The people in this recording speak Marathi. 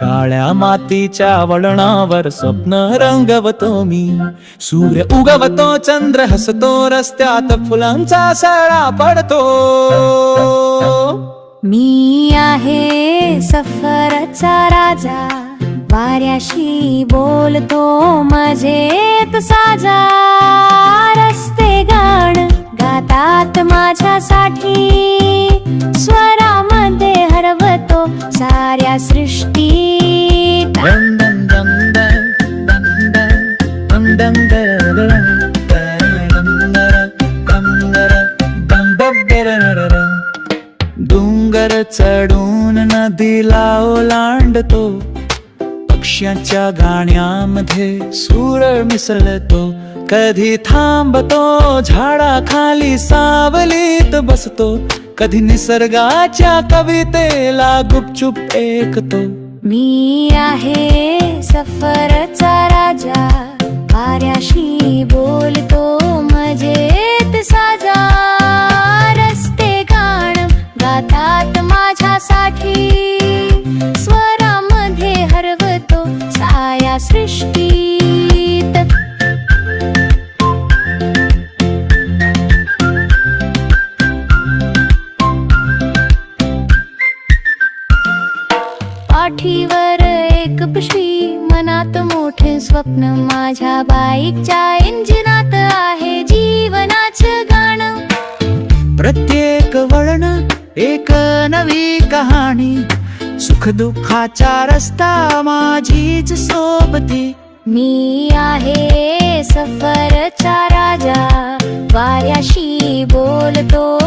काळ्या मातीच्या वळणावर स्वप्न रंगवतो मी. सूर्य उगवतो चंद्र हसतो रस्त्यात फुलांचा सळा पडतो. मी आहे सफरचा राजा वाऱ्याशी बोलतो मजेत साजा. रस्ते गाण गातात माझ्या डोंगर चढून नदीला ओलांडतो. पक्ष्यांच्या गाण्यामध्ये सूर मिसळतो. कधी थांबतो झाडाखाली सावलीत बसतो. कधी निसर्गाच्या कवितेला गुपचूप ऐकतो. मी आहे सफरचा राजा. वाऱ्याशी बोलतो मजेत साजा रस्ते गाण गातात माझ्यासाठी. स्वरामध्ये हरवतो साया सृष्टीत. पाठीवर एक पिशवी मनात मोठे स्वप्न माझ्या बाईकच्या इंजिनात आहे जीवनाचं गाणं. प्रत्येक वळण एक नवी कहाणी सुख दुःखाचा रस्ता माझीच सोबती. मी आहे सफरचा राजा वाऱ्याशी बोलतो